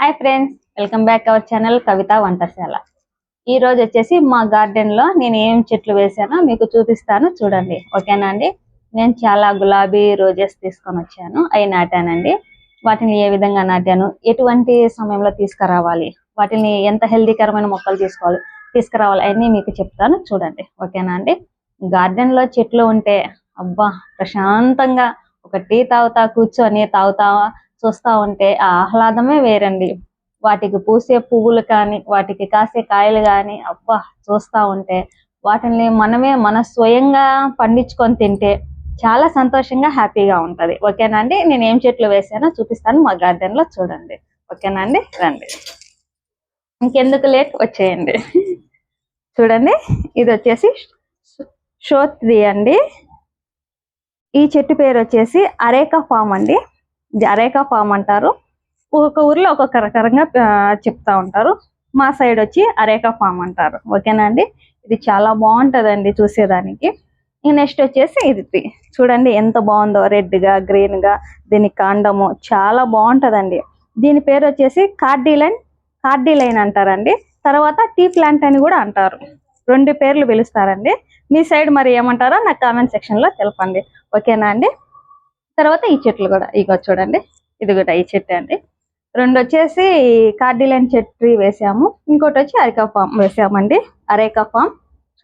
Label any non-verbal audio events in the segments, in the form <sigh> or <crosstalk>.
Hi friends welcome back our channel Kavitha వంటశాల. ఈ రోజు వచ్చేసి మా గార్డెన్లో నేను ఏం చెట్లు వేసానో మీకు చూపిస్తాను చూడండి. ఓకేనా అండి? నేను చాలా గులాబీ రోజెస్ తీసుకొని వచ్చాను అవి నాటానండి. వాటిని ఏ విధంగా నాటాను? ఎటువంటి సమయంలో తీసుకురావాలి? వాటిని ఎంత హెల్దీకరమైన మొక్కలు తీసుకోవాలి? తీసుకురావాలి అవన్నీ మీకు చెప్తాను చూడండి. ఓకేనా అండి? గార్డెన్లో చెట్లు ఉంటే అబ్బా ప్రశాంతంగా ఒక టీ తాగుతా కూర్చొని తాగుతా చూస్తా ఉంటే ఆ ఆహ్లాదమే వేరండి. వాటికి పూసే పువ్వులు కానీ వాటికి కాసే కాయలు కానీ అబ్బా చూస్తా ఉంటే వాటిని మనమే మన స్వయంగా పండించుకొని తింటే చాలా సంతోషంగా హ్యాపీగా ఉంటుంది. ఓకేనా అండి? నేను ఏం చెట్లు వేసానో చూపిస్తాను. మా గార్డెన్లో చూడండి. ఓకేనా అండి? రండి. ఇంకెందుకు లేట్? వచ్చేయండి. చూడండి. ఇది వచ్చేసి షోత్రి అండి. ఈ చెట్టు పేరు వచ్చేసి అరేకా ఫామ్ అండి. జరేకా ఫామ్ అంటారు. ఒక్కొక్క ఊర్లో ఒక్కొక్క రకంగా చెప్తా ఉంటారు. మా సైడ్ వచ్చి అరేకా ఫామ్ అంటారు. ఓకేనా అండి? ఇది చాలా బాగుంటదండి చూసేదానికి. ఈ నెక్స్ట్ వచ్చేసి ఇది చూడండి ఎంత బాగుందో రెడ్ గ్రీన్గా గ్రీన్గా దీని కాండము చాలా బాగుంటదండి. దీని పేరు వచ్చేసి కార్డీలైన్ కార్డీలైన్ అంటారండి. తర్వాత టీ ప్లాంట్ అని కూడా అంటారు. రెండు పేర్లు పిలుస్తారండి. మీ సైడ్ మరి ఏమంటారో నాకు కామెంట్ సెక్షన్లో తెలపండి. ఓకేనా అండి? తర్వాత ఈ చెట్లు కూడా ఇగో చూడండి. ఇది కూడా ఈ చెట్టు అండి. రెండు వచ్చేసి కార్డిలైన్ చెట్టు వేసాము. ఇంకోటి వచ్చి అరేకా ఫామ్ వేసామండి. Areca palm.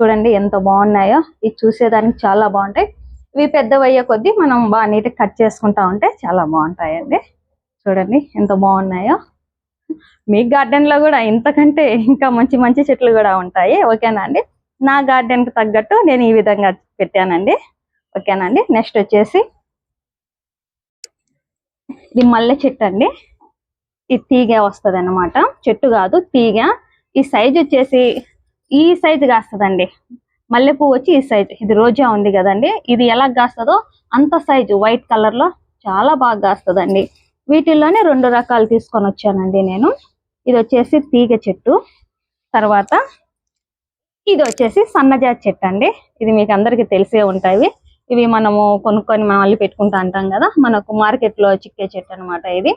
చూడండి ఎంత బాగున్నాయో. ఇది చూసేదానికి చాలా బాగుంటాయి. ఇవి పెద్దవయ్యే కొద్దీ మనం బాగా నీట్ కట్ చేసుకుంటా ఉంటే చాలా బాగుంటాయండి. చూడండి ఎంత బాగున్నాయో. మీ గార్డెన్లో కూడా ఇంతకంటే ఇంకా మంచి మంచి చెట్లు కూడా ఉంటాయి. ఓకేనా అండి? నా గార్డెన్కి తగ్గట్టు నేను ఈ విధంగా పెట్టానండి. అండి? నెక్స్ట్ వచ్చేసి ఇది మల్లె చెట్టు అండి. ఇది తీగ వస్తుంది అనమాట చెట్టు కాదు తీగ. ఈ సైజ్ వచ్చేసి ఈ సైజ్ కాస్తదండి. మల్లె పువ్వు వచ్చి ఈ సైజ్ ఇది రోజా ఉంది కదండి. ఇది ఎలా కాస్తుందో అంత సైజు వైట్ కలర్లో చాలా బాగా కాస్తదండి. వీటిల్లోనే రెండు రకాలు తీసుకొని వచ్చానండి నేను. ఇది వచ్చేసి తీగ చెట్టు. తర్వాత ఇది వచ్చేసి సన్నజాతి చెట్టు అండి. ఇది మీకు అందరికీ తెలిసే ఉంటాయి. ఇవి మనము కొనుక్కొని మళ్ళీ పెట్టుకుంటా అంటాం కదా మనకు మార్కెట్లో చిక్కే చెట్టు అన్నమాట ఇది.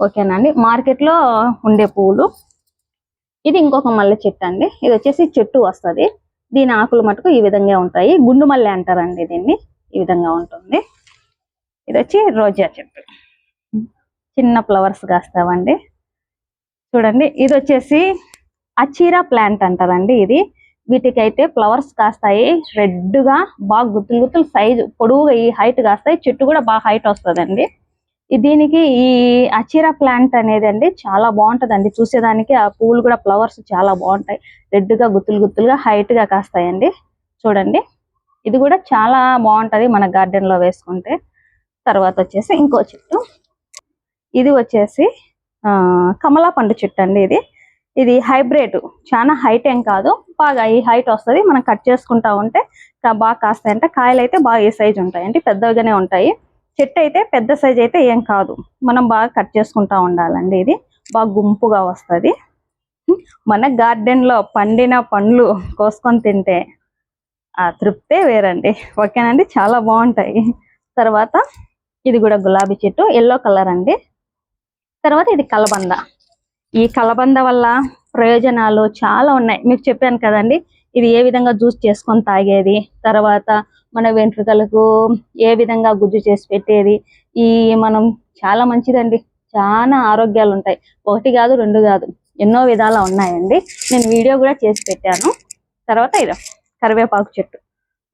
ఓకేనండి మార్కెట్లో ఉండే పువ్వులు ఇది ఇంకొక మల్లె చెట్టు అండి. ఇది వచ్చేసి చెట్టు వస్తది. దీని ఆకులు మటుకు ఈ విధంగా ఉంటాయి. గుండు మల్లె అంటారండి దీన్ని. ఈ విధంగా ఉంటుంది. ఇది వచ్చి రోజా చెట్టు. చిన్న ఫ్లవర్స్ కాస్తావండి. చూడండి ఇది వచ్చేసి అచీరా ప్లాంట్ అంటారండి ఇది. వీటికైతే ఫ్లవర్స్ కాస్తాయి. రెడ్గా బాగా గుత్తులు గుత్తులు సైజు పొడవుగా ఈ హైట్ కాస్తాయి. చెట్టు కూడా బాగా హైట్ వస్తుందండి. దీనికి ఈ అచీరా ప్లాంట్ అనేది అండి చాలా బాగుంటుందండి. చూసేదానికి ఆ పువ్వులు కూడా ఫ్లవర్స్ చాలా బాగుంటాయి. రెడ్గా గుత్తులు గుత్తులుగా హైట్గా కాస్తాయండి. చూడండి. ఇది కూడా చాలా బాగుంటది మన గార్డెన్లో వేసుకుంటే. తర్వాత వచ్చేసి ఇంకో చెట్టు. ఇది వచ్చేసి ఆ కమలా పండు చెట్టు అండి ఇది. ఇది హైబ్రిడ్. చాలా హైట్ ఏం కాదు. బాగా ఈ హైట్ వస్తది. మనం కట్ చేసుకుంటా ఉంటే బాగా కాస్తాయి అంటే కాయలు అయితే బాగా ఏ సైజ్ ఉంటాయి. అంటే పెద్దగానే ఉంటాయి. చెట్టు అయితే పెద్ద సైజ్ అయితే ఏం కాదు. మనం బాగా కట్ చేసుకుంటా ఉండాలండి ఇది. బాగా గుంపుగా వస్తది. మన గార్డెన్లో పండిన పండ్లు కోసుకొని తింటే ఆ తృప్తే వేరండి. ఓకేనండి? చాలా బాగుంటాయి. తర్వాత ఇది కూడా గులాబీ చెట్టు. ఎల్లో కలర్ అండి. తర్వాత ఇది కలబంద. ఈ కలబంద వల్ల ప్రయోజనాలు చాలా ఉన్నాయి. మీకు చెప్పాను కదండి ఇది ఏ విధంగా జ్యూస్ చేసుకొని తాగేది తర్వాత మన వెంట్రుకలకు ఏ విధంగా గుజ్జు చేసి పెట్టేది ఈ మనం చాలా మంచిదండి. చాలా ఆరోగ్యాలు ఉంటాయి. ఒకటి కాదు రెండు కాదు ఎన్నో విధాలు ఉన్నాయండి. నేను వీడియో కూడా చేసి పెట్టాను. తర్వాత ఇది కరివేపాకు చెట్టు.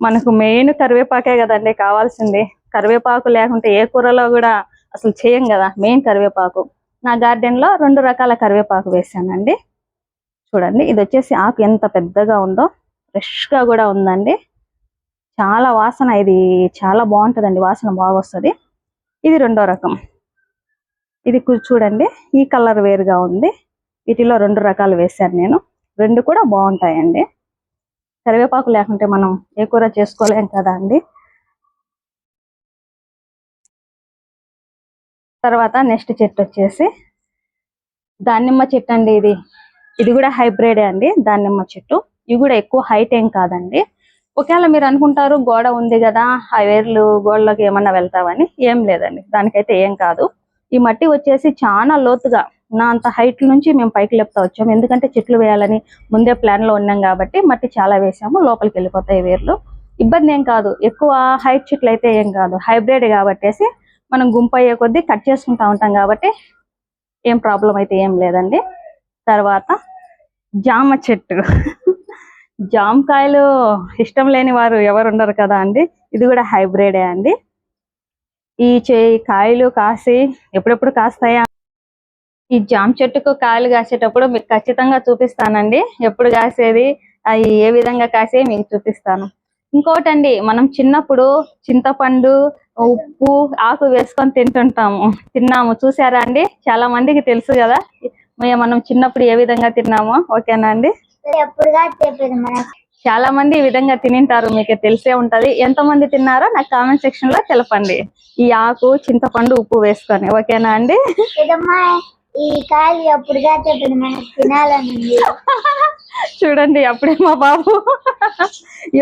మనకు మెయిన్ కరివేపాకే కదండి కావాల్సింది. కరివేపాకు లేకుంటే ఏ కూరలో కూడా అసలు చేయం కదా మెయిన్ కరివేపాకు. నా గార్డెన్లో రెండు రకాల కరివేపాకు వేసానండి. చూడండి ఇది వచ్చేసి ఆకు ఎంత పెద్దగా ఉందో ఫ్రెష్గా కూడా ఉందండి. చాలా వాసన ఇది చాలా బాగుంటదండి వాసన బాగా వస్తుంది. ఇది రెండో రకం. ఇది చూడండి ఈ కలర్ వేరుగా ఉంది. వీటిలో రెండు రకాలు వేశాను నేను. రెండు కూడా బాగుంటాయండి. కరివేపాకు లేకుంటే మనం ఏ కూర చేసుకోలేం కదా అండి. తర్వాత నెక్స్ట్ చెట్టు వచ్చేసి దానిమ్మ చెట్టు అండి ఇది. ఇది కూడా హైబ్రిడ్ అండి దానిమ్మ చెట్టు. ఇవి కూడా ఎక్కువ హైట్ ఏం కాదండి. ఒకవేళ మీరు అనుకుంటారు గోడ ఉంది కదా ఆ వేర్లు గోడలోకి ఏమన్నా వెళ్తావని ఏం లేదండి దానికైతే ఏం కాదు. ఈ మట్టి వచ్చేసి చాలా లోతుగా నా అంత హైట్ నుంచి మేము పైకి లేపుతా వచ్చాము. ఎందుకంటే చెట్లు వేయాలని ముందే ప్లాన్లో ఉన్నాం కాబట్టి మట్టి చాలా వేసాము లోపలికి వెళ్ళిపోతాయి వేర్లు. ఇబ్బంది ఏం కాదు ఎక్కువ హైట్ చెట్లు అయితే ఏం కాదు. హైబ్రిడ్ కాబట్టేసి మనం గుంపు అయ్యే కొద్దీ కట్ చేసుకుంటా ఉంటాం కాబట్టి ఏం ప్రాబ్లం అయితే ఏం లేదండి. తర్వాత జామ చెట్టు. <laughs> జామకాయలు ఇష్టం లేని వారు ఎవరు ఉండరు కదా అండి. ఇది కూడా హైబ్రిడే అండి. ఈ చే కాయలు కాసి ఎప్పుడెప్పుడు కాస్తాయా? ఈ జామ చెట్టుకు కాయలు కాసేటప్పుడు మీకు ఖచ్చితంగా చూపిస్తానండి. ఎప్పుడు కాసేది అవి ఏ విధంగా కాసే మీకు చూపిస్తాను. ఇంకోటండి మనం చిన్నప్పుడు చింతపండు ఉప్పు ఆకు వేసుకొని తింటుంటాము. తిన్నాము. చూసారా అండి? చాలా మందికి తెలుసు కదా? మనం చిన్నప్పుడు ఏ విధంగా తిన్నామో. ఓకేనా అండి? చాలా మంది ఈ విధంగా తినింటారు. మీకు తెలిసే ఉంటది. ఎంత మంది తిన్నారో నాకు కామెంట్ సెక్షన్లో తెలపండి. ఈ ఆకు చింతపండు ఉప్పు వేసుకొని. ఓకేనా అండి? ఈ కాయలు ఎప్పుడుగా చెప్పింది మనకు తినాలని చూడండి అప్పుడే మా బాబు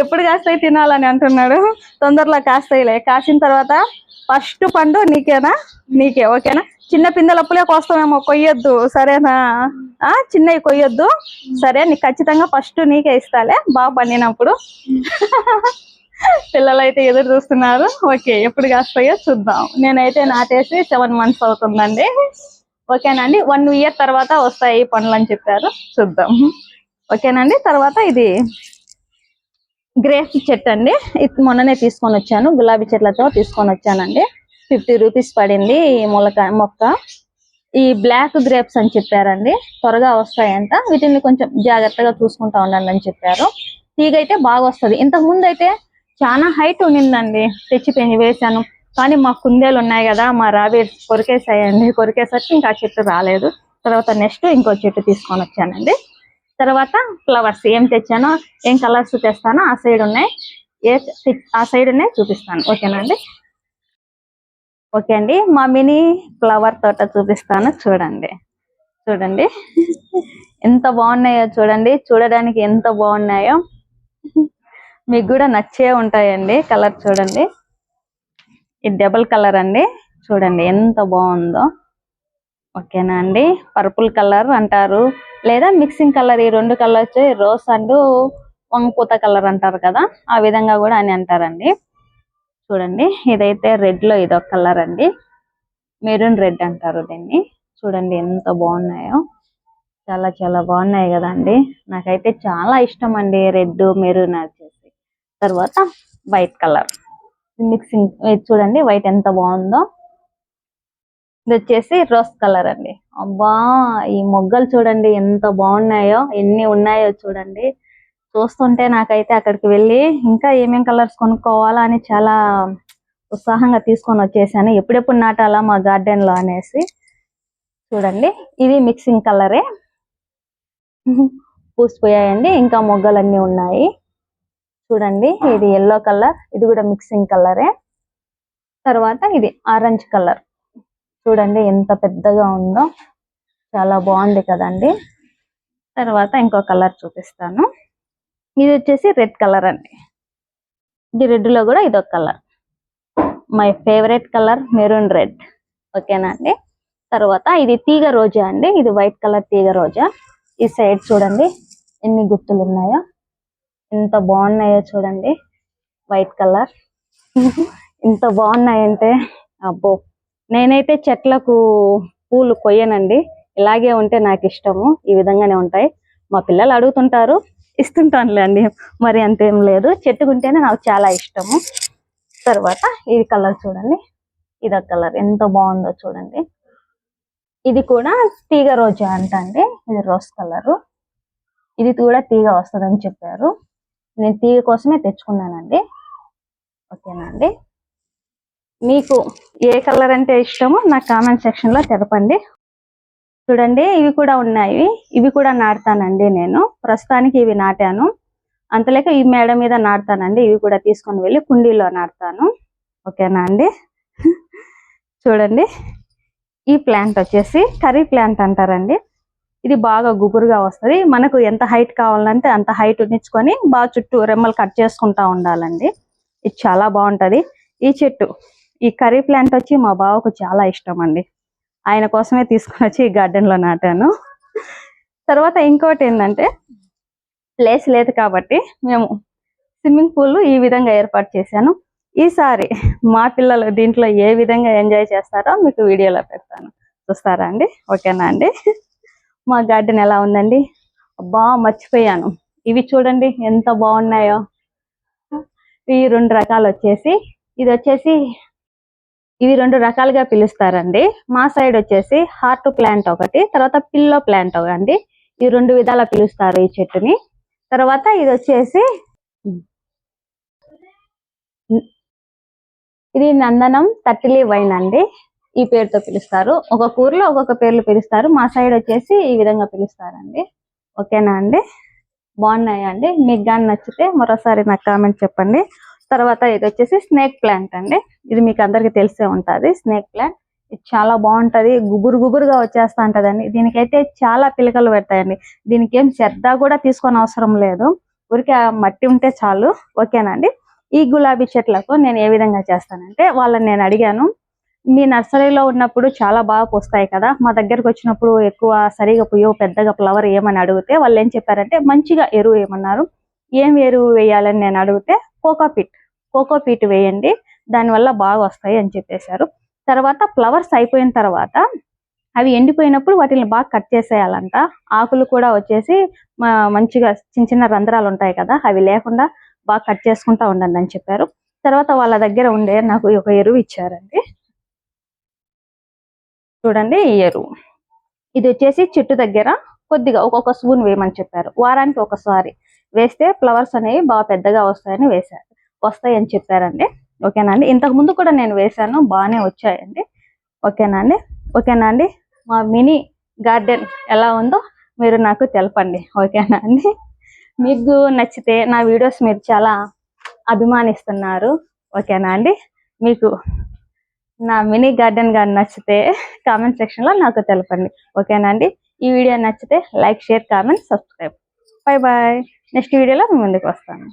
ఎప్పుడు కాస్తాయి తినాలని అంటున్నాడు. తొందరలో కాస్తాయిలే. కాసిన తర్వాత ఫస్ట్ పండు నీకేనా? నీకే ఓకేనా? చిన్న పిందెలప్పులే కోస్తామేమో కొయ్యొద్దు సరేనా? ఆ చిన్నవి కొయ్యొద్దు సరే నీకు ఖచ్చితంగా ఫస్ట్ నీకే ఇస్తాలే బాగా పండినప్పుడు. పిల్లలు అయితే ఎదురు చూస్తున్నారు. ఓకే ఎప్పుడు కాస్తాయో చూద్దాం. నేనైతే నాటేసి సెవెన్ మంత్స్ అవుతుందండి. ఓకేనండి. వన్ ఇయర్ తర్వాత వస్తాయి ఈ పండ్లు అని చెప్పారు. చూద్దాం. ఓకేనండి. తర్వాత ఇది గ్రేప్స్ చెట్టు అండి. మొన్ననే తీసుకొని వచ్చాను. గులాబీ చెట్లతో తీసుకొని వచ్చానండి. ఫిఫ్టీ రూపీస్ పడింది ఈ మొలక మొక్క. ఈ బ్లాక్ గ్రేప్స్ అని చెప్పారండి. త్వరగా వస్తాయంట. వీటిని కొంచెం జాగ్రత్తగా చూసుకుంటా ఉండండి అని చెప్పారు. తీగ అయితే బాగా వస్తుంది ఇంతకు ముందు అయితే చాలా హైట్ ఉన్నిందండి తెచ్చి పెంచి కానీ మా కుందేలు ఉన్నాయి కదా మా రావి కొరికేసాయండి. కొరికేసరికి ఇంకా చెట్టు రాలేదు. తర్వాత నెక్స్ట్ ఇంకో చెట్టు తీసుకొని వచ్చానండి. తర్వాత ఫ్లవర్స్ ఏం తెచ్చానో ఏం కలర్స్ తెస్తానో ఆ సైడ్ ఉన్నాయి. ఏ ఆ సైడ్ ఉన్నాయి చూపిస్తాను. ఓకేనండి ఓకే అండి. మా మినీ ఫ్లవర్ తోట చూపిస్తాను. చూడండి. చూడండి. ఎంత బాగున్నాయో చూడండి. చూడడానికి ఎంత బాగున్నాయో. మీకు కూడా నచ్చే ఉంటాయండి కలర్ చూడండి. ఇది డబల్ కలర్ అండి. చూడండి ఎంత బాగుందో. ఓకేనా అండి? పర్పుల్ కలర్ అంటారు. లేదా మిక్సింగ్ కలర్ ఈ రెండు కలర్స్ రోస్ అండ్ వంగపూత కలర్ అంటారు కదా. ఆ విధంగా కూడా అని అంటారండి. చూడండి ఇదైతే రెడ్లో ఇదొక కలర్ అండి. మెరూన్ రెడ్ అంటారు దీన్ని. చూడండి ఎంత బాగున్నాయో. చాలా చాలా బాగున్నాయి కదండి. నాకైతే చాలా ఇష్టం అండి రెడ్ మెరూన్ వచ్చేసి. తర్వాత వైట్ కలర్. మిక్సింగ్ చూడండి వైట్ ఎంత బాగుందో. ఇది వచ్చేసి రోస్ కలర్ అండి. అబ్బా ఈ మొగ్గలు చూడండి ఎంత బాగున్నాయో ఎన్ని ఉన్నాయో చూడండి. చూస్తుంటే నాకైతే అక్కడికి వెళ్ళి ఇంకా ఏమేం కలర్స్ కొనుక్కోవాలా అని చాలా ఉత్సాహంగా తీసుకొని వచ్చేసాను. ఎప్పుడెప్పుడు నాటాలా మా గార్డెన్లో అనేసి. చూడండి ఇది మిక్సింగ్ కలరే. <laughs> పూసిపోయాయండి ఇంకా మొగ్గలన్నీ ఉన్నాయి. చూడండి ఇది ఎల్లో కలర్ ఇది కూడా మిక్సింగ్ కలరే తర్వాత ఇది ఆరెంజ్ కలర్ చూడండి ఎంత పెద్దగా ఉందో చాలా బాగుంది కదండి. తర్వాత ఇంకో కలర్ చూపిస్తాను. ఇది వచ్చేసి రెడ్ కలర్ అండి. ఇది రెడ్లో కూడా ఇదొక colour my favourite colour maroon red ఓకేనా అండి? తర్వాత ఇది తీగ రోజా అండి. ఇది వైట్ కలర్ తీగ రోజా. ఈ సైడ్ చూడండి ఎన్ని గుర్తులు ఉన్నాయో. ఎంత బాగున్నాయో చూడండి. వైట్ కలర్ ఇంత బాగున్నాయంటే అబ్బో! నేనైతే చెట్లకు పూలు కొయ్యనండి. ఇలాగే ఉంటే నాకు ఇష్టము. ఈ విధంగానే ఉంటాయి. మా పిల్లలు అడుగుతుంటారు ఇస్తుంటానులే అండి మరి అంతేం లేదు. చెట్టుకుంటేనే నాకు చాలా ఇష్టము. తర్వాత ఇది కలర్ చూడండి. ఇది కలర్. ఎంత బాగుందో చూడండి. ఇది కూడా తీగ రోజా అంట అండి ఇది రోజ్ కలర్. ఇది కూడా తీగ వస్తుందని చెప్పారు. నేను తీగ కోసమే తెచ్చుకున్నానండి. ఓకేనా అండి? మీకు ఏ కలర్ అంటే ఇష్టమో నా కామెంట్ సెక్షన్లో తెలపండి. చూడండి ఇవి కూడా ఉన్నాయి. ఇవి కూడా నాటుతానండి నేను. ప్రస్తుతానికి ఇవి నాటాను. అంతలేక ఈ మేడ మీద నాటుతానండి. ఇవి కూడా తీసుకొని వెళ్ళి కుండీలో నాటుతాను. ఓకేనా అండి? <laughs> చూడండి ఈ ప్లాంట్ వచ్చేసి కర్రీ ప్లాంట్ అంటారండి. ఇది బాగా గుబురుగా వస్తది. మనకు ఎంత హైట్ కావాలంటే అంత హైట్ ఉంచుకొని బాగా చుట్టూ రెమ్మలు కట్ చేసుకుంటా ఉండాలండి. ఇది చాలా బాగుంటది. ఈ చెట్టు ఈ కర్రీ ప్లాంట్ వచ్చి మా బావకు చాలా ఇష్టం అండి. ఆయన కోసమే తీసుకొని వచ్చి ఈ లో నాటాను. తర్వాత ఇంకోటి ఏంటంటే ప్లేస్ లేదు కాబట్టి మేము స్విమ్మింగ్ పూల్ ఈ విధంగా ఏర్పాటు చేశాను. ఈసారి మా పిల్లలు దీంట్లో ఏ విధంగా ఎంజాయ్ చేస్తారో మీకు వీడియోలో పెడతాను. చూస్తారా అండి? ఓకేనా అండి? మా గార్డెన్ ఎలా ఉందండి? అబ్బా మర్చిపోయాను. ఇవి చూడండి ఎంత బాగున్నాయో. ఈ రెండు రకాలు వచ్చేసి ఇది వచ్చేసి ఇవి రెండు రకాలుగా పిలుస్తారండి. మా సైడ్ వచ్చేసి హార్ట్ ప్లాంట్ ఒకటి తర్వాత పిల్లో ప్లాంట్ ఒకటి. ఈ రెండు విధాలా పిలుస్తారు ఈ చెట్టుని. తర్వాత ఇది వచ్చేసి ఇది నందనం తట్టిలి వైన్ అండి. ఈ పేరుతో పిలుస్తారు. ఒక్కొక్క ఊర్లో ఒక్కొక్క పేర్లు పిలుస్తారు. మా సైడ్ వచ్చేసి ఈ విధంగా పిలుస్తారండి. ఓకేనా అండి? బాగున్నాయా అండి? మీకు కానీ నచ్చితే మరోసారి నాకు కామెంట్ చెప్పండి. తర్వాత ఇది వచ్చేసి స్నేక్ ప్లాంట్ అండి. ఇది మీకు అందరికీ తెలిసే ఉంటుంది. Snake plant. ఇది చాలా బాగుంటది. గుబురు గుబురుగా వచ్చేస్తా ఉంటదండి. దీనికైతే చాలా పిలకలు పెడతాయండి. దీనికి ఏం శ్రద్ధ కూడా తీసుకొని అవసరం లేదు. ఊరికే ఆ మట్టి ఉంటే చాలు. ఓకేనండి ఈ గులాబీ చెట్లకు నేను ఏ విధంగా చేస్తానంటే వాళ్ళని నేను అడిగాను. మీ నర్సరీలో ఉన్నప్పుడు చాలా బాగా పూస్తాయి కదా? మా దగ్గరకు వచ్చినప్పుడు ఎక్కువ సరిగా పోయో పెద్దగా ఫ్లవర్ ఏమని అడిగితే వాళ్ళు ఏం చెప్పారంటే మంచిగా ఎరువు ఏమన్నారు? ఏం ఎరువు వేయాలని నేను అడిగితే కోకోపీట్ కోకోపీట్ వేయండి దానివల్ల బాగా వస్తాయి అని చెప్పేశారు. తర్వాత ఫ్లవర్స్ అయిపోయిన తర్వాత అవి ఎండిపోయినప్పుడు వాటిని బాగా కట్ చేసేయాలంట. ఆకులు కూడా వచ్చేసి మంచిగా చిన్న చిన్న రంధ్రాలు ఉంటాయి కదా అవి లేకుండా బాగా కట్ చేసుకుంటా ఉండండి అని చెప్పారు. తర్వాత వాళ్ళ దగ్గర ఉండే నాకు ఒక ఎరువు ఇచ్చారండి. చూడండి ఈ ఎరువు. ఇది వచ్చేసి చెట్టు దగ్గర కొద్దిగా ఒక్కొక్క స్పూన్ వేయమని చెప్పారు. వారానికి ఒకసారి వేస్తే ఫ్లవర్స్ అనేవి బాగా పెద్దగా వస్తాయని వేశారు. వస్తాయి అని చెప్పారండి. ఓకేనా అండి? ఇంతకు ముందు కూడా నేను వేశాను బాగానే వచ్చాయండి. ఓకేనా అండి? ఓకేనా అండి? మా మినీ గార్డెన్ ఎలా ఉందో మీరు నాకు తెలపండి. ఓకేనా అండి? మీకు నచ్చితే నా వీడియోస్ మీరు చాలా అభిమానిస్తున్నారు. ఓకేనా అండి? మీకు నా మినీ గార్డెన్ కానీ నచ్చితే కామెంట్ సెక్షన్లో నాకు తెలపండి. ఓకేనా అండి? ఈ వీడియో నచ్చితే like share comment subscribe. Bye bye next వీడియోలో మీ ముందుకు వస్తాను.